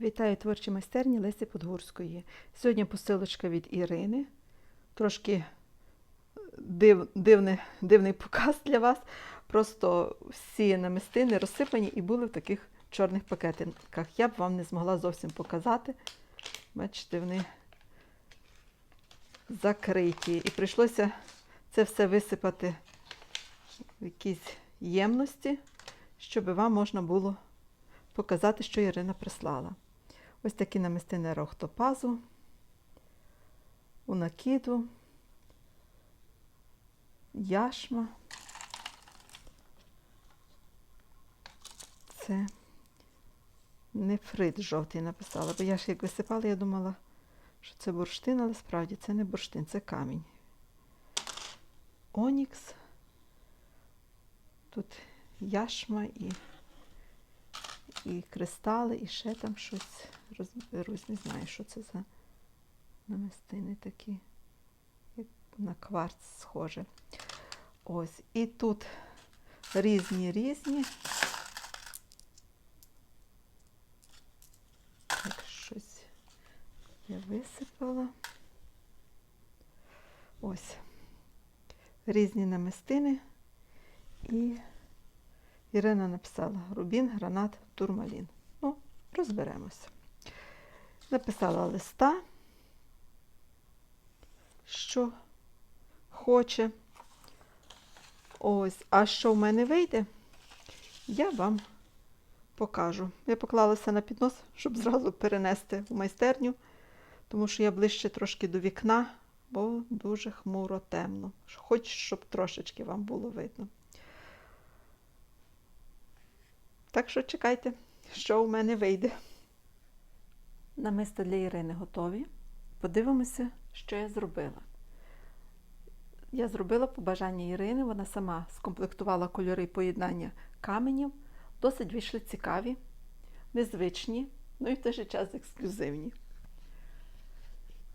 Вітаю творчі майстерні Лесі Подгурської. Сьогодні посилочка від Ірини. Трошки див, дивний, дивний показ для вас. Просто всі намистини розсипані і були в таких чорних пакетиках. Я б вам не змогла зовсім показати. Бачите, вони закриті. І прийшлося це все висипати в якісь ємності, щоб вам можна було показати, що Ірина прислала. Ось такі намистини рохтопазу, у накиду, яшма. Це нефрит жовтий написала, бо я ж як висипала, я думала, що це бурштин, але справді це не бурштин, це камінь. Онікс. Тут яшма і і кристали, і ще там щось розберусь. Не знаю, що це за намистини такі, як на кварц схоже. Ось. І тут різні різні. Так, щось я висипала. Ось. Різні намистини. І Ірина написала рубін, гранат, турмалін. Ну, розберемося. Написала листа, що хоче. Ось, а що в мене вийде, я вам покажу. Я поклалася на піднос, щоб зразу перенести в майстерню, тому що я ближче трошки до вікна, бо дуже хмуро темно. Хоч щоб трошечки вам було видно. Так що чекайте, що у мене вийде. Намисто для Ірини готові. Подивимося, що я зробила. Я зробила по бажанню Ірини, вона сама скомплектувала кольори поєднання каменів. Досить вийшли цікаві, незвичні, ну і в той же час ексклюзивні.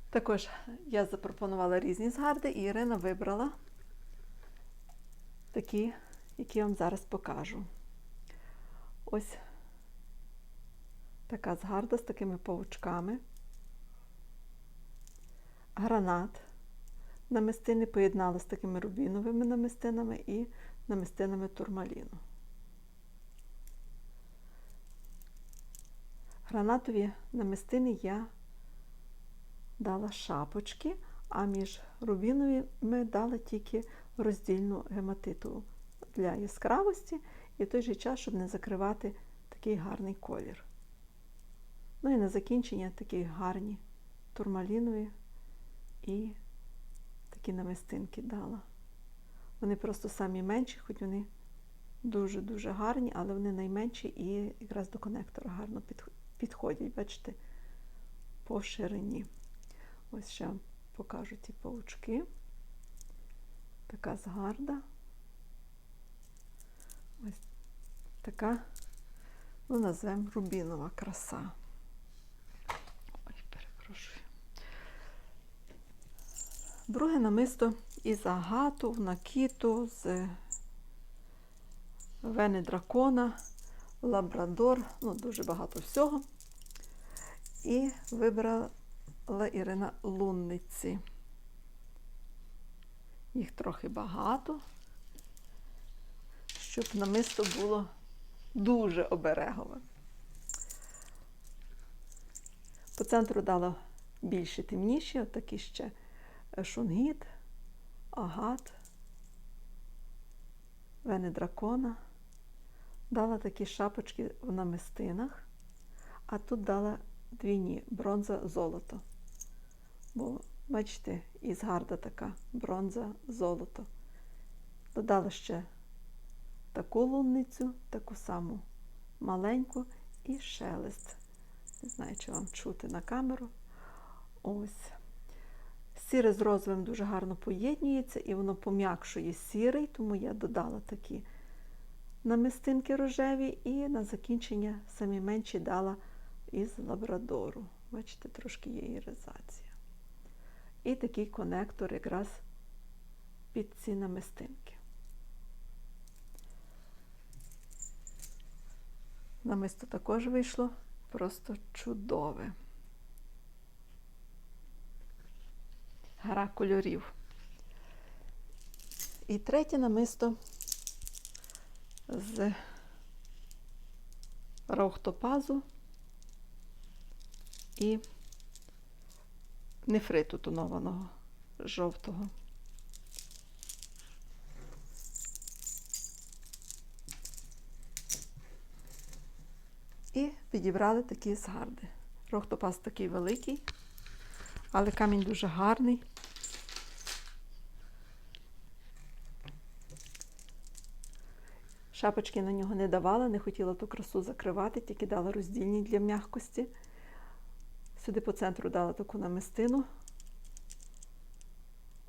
Також я запропонувала різні згарди, і Ірина вибрала такі, які я вам зараз покажу. Ось така згарда з такими павучками. Гранат. Намистини поєднали з такими рубіновими намистинами і намистинами турмаліну. Гранатові намистини я дала шапочки, а між рубіновими дала тільки роздільну гематиту для яскравості і в той же час, щоб не закривати такий гарний колір. Ну і на закінчення такі гарні турмалінові і такі намистинки дала. Вони просто самі менші, хоч вони дуже-дуже гарні, але вони найменші і якраз до конектора гарно підходять, бачите, по ширині. Ось ще покажу ті паучки. Така згарда. Ось така, ну, назвемо рубінова краса. Ой, перепрошую. Друге намисто із агату, накіту, з вени дракона, лабрадор, ну, дуже багато всього. І вибрала Ірина лунниці. Їх трохи багато щоб намисто було дуже оберегове. По центру дала більше темніші, отакі ще шунгіт, агат, вени дракона. Дала такі шапочки в намистинах, а тут дала двійні бронза золото. Бо, бачите, із гарда така бронза золото. Додала ще таку лунницю, таку саму маленьку і шелест. Не знаю, чи вам чути на камеру. Ось. Сіре з розовим дуже гарно поєднюється, і воно пом'якшує сірий, тому я додала такі намистинки рожеві, і на закінчення самі менші дала із лабрадору. Бачите, трошки є іризація. І такий конектор якраз під ці намистинки. Намисто також вийшло просто чудове. Гра кольорів. І третє намисто з раухтопазу і нефриту тонованого жовтого. І підібрали такі згарди. Рохтопаз такий великий, але камінь дуже гарний. Шапочки на нього не давала, не хотіла ту красу закривати, тільки дала роздільні для м'якості. Сюди по центру дала таку намистину,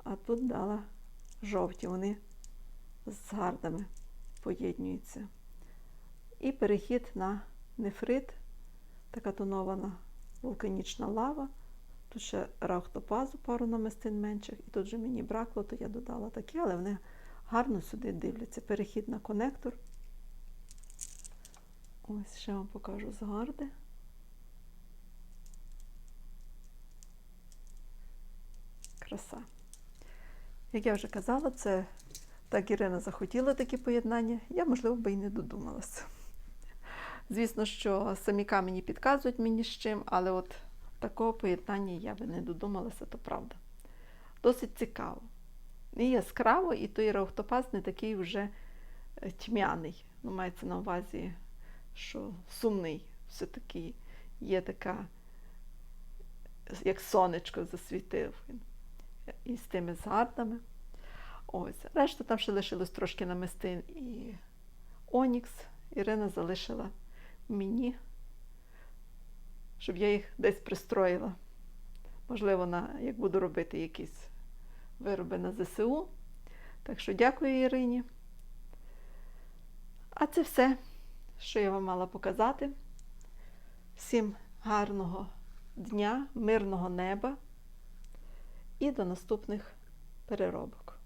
а тут дала жовті, вони з гардами поєднюються. І перехід на нефрит, така тонована вулканічна лава. Тут ще рахтопазу, пару намистин менших, і тут же мені бракло, то я додала такі, але вони гарно сюди дивляться. Перехід на конектор. Ось ще вам покажу згарди. Краса. Як я вже казала, це так Ірина захотіла такі поєднання, я, можливо, би і не додумалася. Звісно, що самі камені підказують мені з чим, але от такого поєднання я би не додумалася, то правда. Досить цікаво. І яскраво, і той раухтопаз не такий вже е, тьмяний. Ну, мається на увазі, що сумний все-таки є така, як сонечко засвітив він із тими згардами. Ось. Решта там ще лишилось трошки намистин і Онікс. Ірина залишила мені, щоб я їх десь пристроїла. Можливо, на, як буду робити якісь вироби на ЗСУ. Так що дякую Ірині. А це все, що я вам мала показати. Всім гарного дня, мирного неба і до наступних переробок.